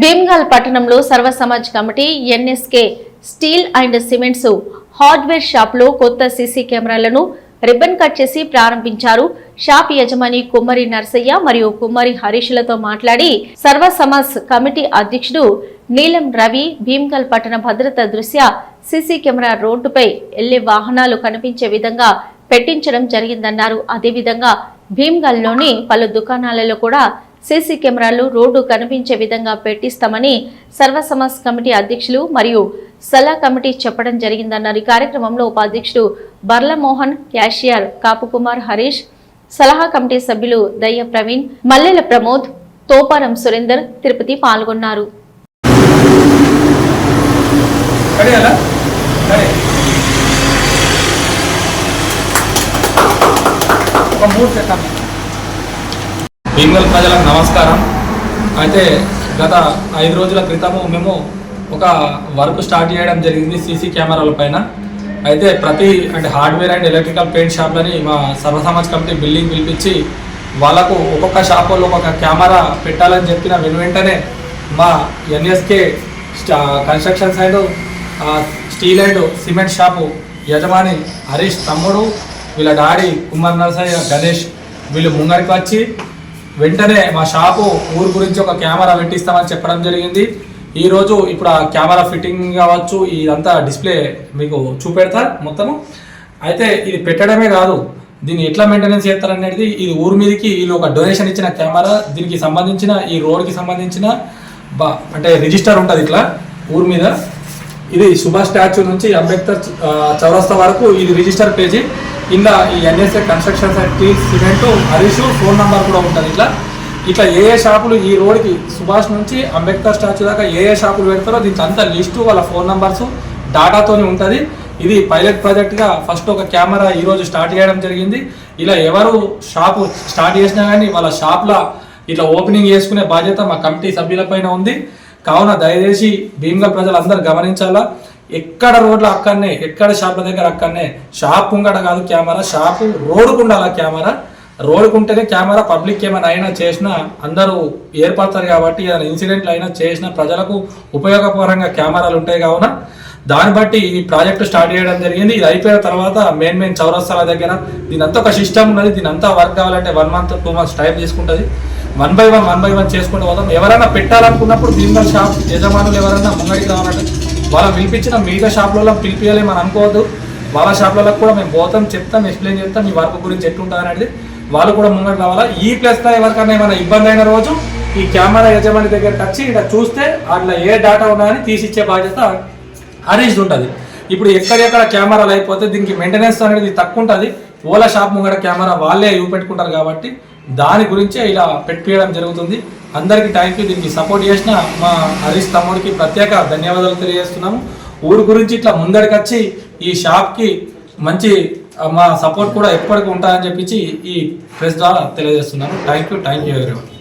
భీమ్గాల్ పట్టణంలో Sarva Samaj committee NSK steel and cements hardware షాప్లో కొత్త సీసీ కెమెరాలను రిబ్బన్ కట్ చేసి ప్రారంభించారు. షాప్ యజమాని కుమ్మరి నర్సయ్య మరియు కుమ్మరి హరీష్లతో మాట్లాడి సర్వ సమాజ్ కమిటీ అధ్యక్షుడు నీలం రవి భీమ్గల్ పట్టణ భద్రత దృశ్య సీసీ కెమెరా రోడ్డుపై వెళ్ళే వాహనాలు కనిపించే విధంగా పెట్టించడం జరిగిందన్నారు. అదేవిధంగా భీమ్గల్లోని పలు దుకాణాలలో కూడా సీసీ కెమెరాలు రోడ్డు కనిపించే విధంగా పెట్టిస్తామని సర్వ సమాజ్ కమిటీ అధ్యక్షులు మరియు సలహా కమిటీ చెప్పడం జరిగిందన్నారు. ఈ కార్యక్రమంలో ఉపాధ్యక్షుడు బర్లమోహన్ క్యాషియర్ కాపుకుమార్ హరీష్ సలహా కమిటీ సభ్యులు దయ్య ప్రవీణ్ మల్లెల ప్రమోద్ తోపారం సురేందర్ తిరుపతి పాల్గొన్నారు. మూడు బెంగాల్ ప్రజలకు నమస్కారం. అయితే గత ఐదు రోజుల క్రితము మేము ఒక వర్క్ స్టార్ట్ చేయడం జరిగింది సీసీ కెమెరాల పైన. అయితే ప్రతి అంటే హార్డ్వేర్ అండ్ ఎలక్ట్రికల్ పెయింట్ షాప్లని మా సర్వసమాజ్ కమిటీ బిల్డింగ్ పిలిపించి వాళ్ళకు ఒక్కొక్క షాప్ వాళ్ళు ఒక్కొక్క కెమెరా పెట్టాలని చెప్పిన వెను వెంటనే మా NSK construction site steel and cement shop యజమాని హరీష్ తమ్ముడు వీళ్ళ డాడీ కుమార్ నరసయ్య గణేష్ వీళ్ళు ముంగడికి వచ్చి వెంటనే మా షాపు ఊరు గురించి ఒక కెమెరా పెట్టిస్తామని చెప్పడం జరిగింది. ఈరోజు ఇప్పుడు ఆ కెమెరా ఫిట్టింగ్ కావచ్చు ఇదంతా డిస్ప్లే మీకు చూపెడతా మొత్తము. అయితే ఇది పెట్టడమే కాదు దీన్ని ఎట్లా మెయింటెనెన్స్ చేస్తారనేది ఇది ఊరు మీదకి వీళ్ళు ఒక డొనేషన్ ఇచ్చిన కెమెరా దీనికి సంబంధించిన ఈ రోడ్కి సంబంధించిన బా అంటే రిజిస్టర్ ఉంటుంది ఇట్లా ఊరి మీద. ఇది సుభాష్ స్టాచ్యూ నుంచి అంబేద్కర్ చౌరస్తా వరకు ఇది రిజిస్టర్ పేజీ. కింద ఈ ఎన్ఎస్ఏ కన్స్ట్రక్షన్ సైట్కి సిమెంట్ హరీష్ ఫోన్ నంబర్ కూడా ఉంటుంది ఇట్లా. ఇట్లా ఏ ఏ షాపులు ఈ రోడ్కి సుభాష్ నుంచి అంబేద్కర్ స్టాచ్యూ దాకా ఏ ఏ షాపులు పెడతారో దీనికి అంతా లిస్టు వాళ్ళ ఫోన్ నంబర్స్ డాటాతోనే ఉంటుంది. ఇది పైలట్ ప్రాజెక్ట్గా ఫస్ట్ ఒక కెమెరా ఈరోజు స్టార్ట్ చేయడం జరిగింది. ఇలా ఎవరు షాపు స్టార్ట్ చేసినా కానీ వాళ్ళ షాప్లో ఇట్లా ఓపెనింగ్ చేసుకునే బాధ్యత మా కమిటీ సభ్యులపైన ఉంది. కావున దయచేసి భీమ్గల్ ప్రజలందరూ గమనించాలా? ఎక్కడ రోడ్ల అక్కడనే ఎక్కడ షాప్ల దగ్గర అక్కడనే? షాప్ ఉంగడ కాదు కెమెరా షాపు రోడ్డుకు ఉండాలా కెమెరా? రోడ్డుకు ఉంటేనే కెమెరా పబ్లిక్ ఏమైనా అయినా చేసినా అందరూ ఏర్పడతారు కాబట్టి ఏదైనా ఇన్సిడెంట్లు అయినా చేసిన ప్రజలకు ఉపయోగకరంగా కెమెరాలు ఉంటాయి కావున. దాన్ని బట్టి ఈ ప్రాజెక్ట్ స్టార్ట్ చేయడం జరిగింది. ఇది అయిపోయిన తర్వాత మెయిన్ మెయిన్ చౌరస్తాల దగ్గర దీని అంతా ఒక సిస్టమ్ ఉన్నది. దీని అంతా వర్క్ కావాలంటే one month two months time తీసుకుంటుంది. One by one one by one చేసుకుంటూ పోదాం. ఎవరైనా పెట్టాలనుకున్నప్పుడు భీమల్ షాప్ యజమానులు ఎవరైనా ముంగడికి రావాలంటే వాళ్ళు పిలిపించిన మిగతా షాప్లలో పిలిపియాలేమని అనుకోవద్దు. వాళ్ళ షాప్లలో కూడా మేము పోతాం చెప్తాం ఎక్స్ప్లెయిన్ చేస్తాం మీ వర్క్ గురించి ఎట్లుంటుంది అనేది. వాళ్ళు కూడా ముంగడికి రావాలా. ఈ ప్లస్లో ఎవరికైనా ఏమైనా ఇబ్బంది అయిన రోజు ఈ కెమెరా యజమాని దగ్గరికి వచ్చి ఇక్కడ చూస్తే అట్లా ఏ డేటా ఉన్నాయని తీసిచ్చే బాధ్యత అరేంజ్ ఉంటుంది. ఇప్పుడు ఎక్కడెక్కడ కెమెరాలు అయిపోతే దీనికి మెయింటెనెన్స్ అనేది తక్కువ ఉంటుంది. ఓలా షాప్ ముంగడ కెమెరా వాళ్ళే చూపెట్టుకుంటారు కాబట్టి దాని గురించే ఇలా పెట్టియడం జరుగుతుంది. అందరికీ థ్యాంక్ యూ దీనికి సపోర్ట్ చేసిన మా హరీష్ తమ్ముడికి ప్రత్యేక ధన్యవాదాలు తెలియజేస్తున్నాము. ఊరు గురించి ఇట్లా ముందడికి వచ్చి ఈ షాప్కి మంచి మా సపోర్ట్ కూడా ఎప్పటికీ ఉంటాయని చెప్పించి ఈ ప్రెస్ ద్వారా తెలియజేస్తున్నాను థ్యాంక్ యూ థ్యాంక్ యూ ఎవరి